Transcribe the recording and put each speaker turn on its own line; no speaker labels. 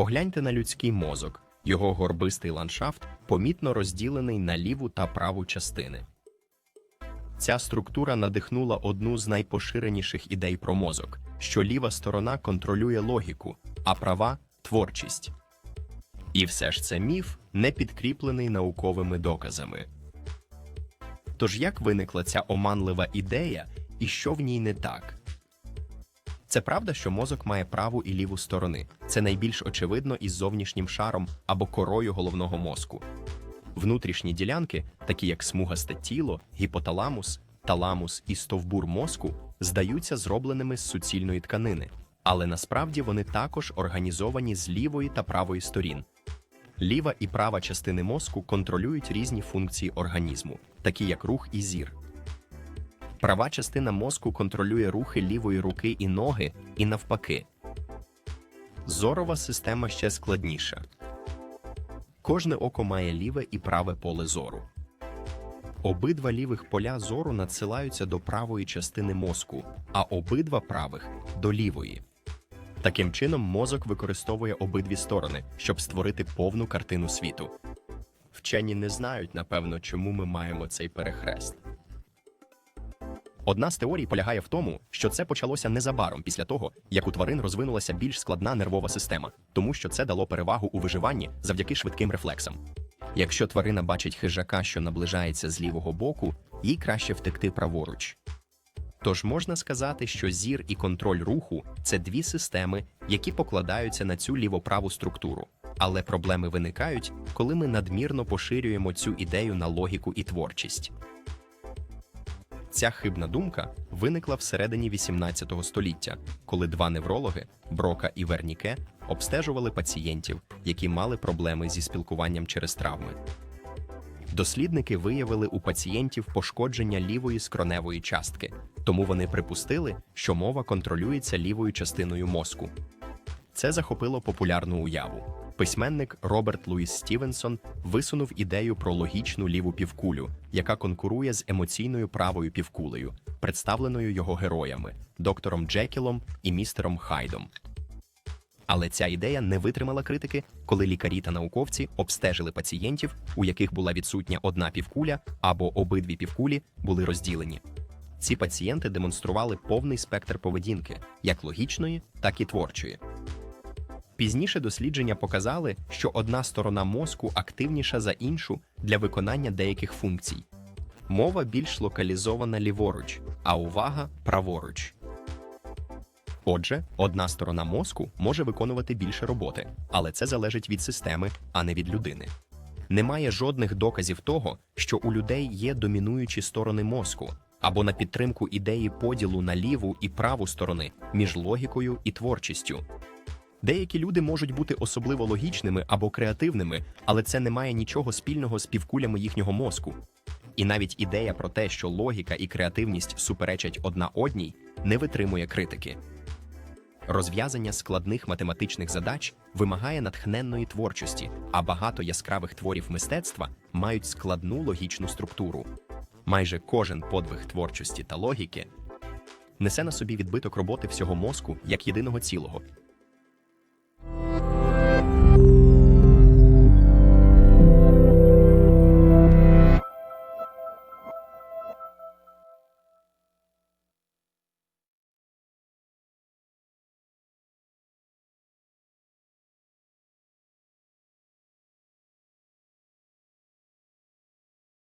Погляньте на людський мозок. Його горбистий ландшафт помітно розділений на ліву та праву частини. Ця структура надихнула одну з найпоширеніших ідей про мозок, що ліва сторона контролює логіку, а права творчість. І все ж це міф, не підкріплений науковими доказами. Тож як виникла ця оманлива ідея і що в ній не так? Це правда, що мозок має праву і ліву сторони. Це найбільш очевидно із зовнішнім шаром або корою головного мозку. Внутрішні ділянки, такі як смугасте тіло, гіпоталамус, таламус і стовбур мозку, здаються зробленими з суцільної тканини, але насправді вони також організовані з лівої та правої сторін. Ліва і права частини мозку контролюють різні функції організму, такі як рух і зір. Права частина мозку контролює рухи лівої руки і ноги, і навпаки. Зорова система ще складніша. Кожне око має ліве і праве поле зору. Обидва лівих поля зору надсилаються до правої частини мозку, а обидва правих до лівої. Таким чином, мозок використовує обидві сторони, щоб створити повну картину світу. Вчені не знають, напевно, чому ми маємо цей перехрест. Одна з теорій полягає в тому, що це почалося незабаром після того, як у тварин розвинулася більш складна нервова система, тому що це дало перевагу у виживанні завдяки швидким рефлексам. Якщо тварина бачить хижака, що наближається з лівого боку, їй краще втекти праворуч. Тож можна сказати, що зір і контроль руху це дві системи, які покладаються на цю лівоправу структуру. Але проблеми виникають, коли ми надмірно поширюємо цю ідею на логіку і творчість. Ця хибна думка виникла всередині 18 століття, коли два неврологи Брока і Верніке обстежували пацієнтів, які мали проблеми зі спілкуванням через травми. Дослідники виявили у пацієнтів пошкодження лівої скроневої частки, тому вони припустили, що мова контролюється лівою частиною мозку. Це захопило популярну уяву. Письменник Роберт Луїс Стівенсон висунув ідею про логічну ліву півкулю, яка конкурує з емоційною правою півкулею, представленою його героями доктором Джекілом і містером Хайдом. Але ця ідея не витримала критики, коли лікарі та науковці обстежили пацієнтів, у яких була відсутня одна півкуля або обидві півкулі були розділені. Ці пацієнти демонстрували повний спектр поведінки, як логічної, так і творчої. Пізніше дослідження показали, що одна сторона мозку активніша за іншу для виконання деяких функцій. Мова більш локалізована ліворуч, а увага праворуч. Отже, одна сторона мозку може виконувати більше роботи, але це залежить від системи, а не від людини. Немає жодних доказів того, що у людей є домінуючі сторони мозку, або на підтримку ідеї поділу на ліву і праву сторони між логікою і творчістю. Деякі люди можуть бути особливо логічними або креативними, але це не має нічого спільного з півкулями їхнього мозку. І навіть ідея про те, що логіка і креативність суперечать одна одній, не витримує критики. Розв'язання складних математичних задач вимагає натхненної творчості, а багато яскравих творів мистецтва мають складну логічну структуру. Майже кожен подвиг творчості та логіки несе на собі відбиток роботи всього мозку як єдиного цілого,